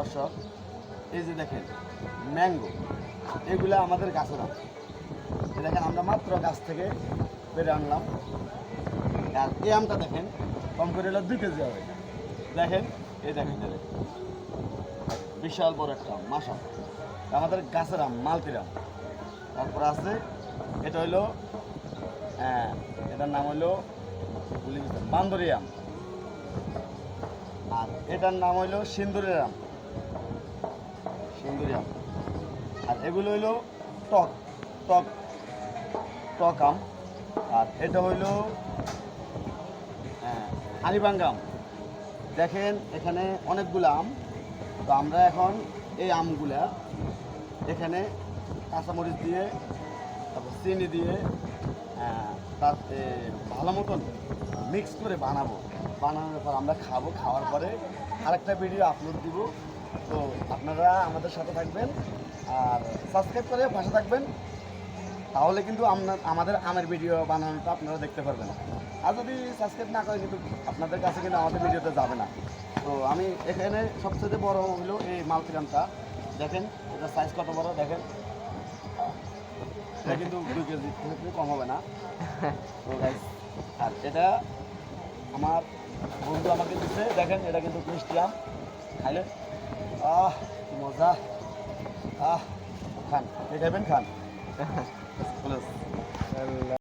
দর্শক, এই যে দেখেন, ম্যাঙ্গো, এগুলো আমাদের গাছের এই দেখেন, আমরা মাত্র গাছ থেকে বেড়ে আনলাম। আর এই আমটা দেখেন, কম করে হলো দুই কেজি হবে। দেখেন, এই দেখেন বিশাল বড় একটা আম মাসা আমাদের গাছের আম, মালতির আম। তারপর আছে, এটা হইল হ্যাঁ এটার নাম হইল বান্দরি আম। আর এটার নাম হইল সিন্দুরের আম। সিন্দুরি আম আর এগুলো হইল টক টক টক আম। আর এটা হইল হ্যাঁ, আলিবাঙ্গা আম। দেখেন এখানে অনেকগুলো আম। তো আমরা এখন এই আমগুলা এখানে কাঁচামরিচ দিয়ে তারপর চিনি দিয়ে আহ, তাতে ভালো মতন মিক্স করে বানাবো। বানানোর পর আমরা খাব খাওয়ার পরে আরেকটা ভিডিও আপলোড দিব। তো আপনারা আমাদের সাথে থাকবেন আর সাবস্ক্রাইব করে পাশে থাকবেন। তাহলে কিন্তু আমাদের আমের ভিডিও বানানোটা আপনারা দেখতে পারবেন। আর যদি সাবস্ক্রাইব না করেন, কিন্তু আপনাদের কাছে কিন্তু আমাদের ভিডিওতে যাবে না। তো আমি এখানে সবচেয়ে বড় হলো এই মালতিরামটা দেখেন, এটা সাইজ কত বড়, দেখেন। এটা কিন্তু দুই কেজি কম হবে না। তো আর এটা আমার বন্ধু আমাকে দিচ্ছে। দেখেন, এটা কিন্তু মিষ্টি আম। খাইলে আহ মজা। আহ খান। খাবেন খান।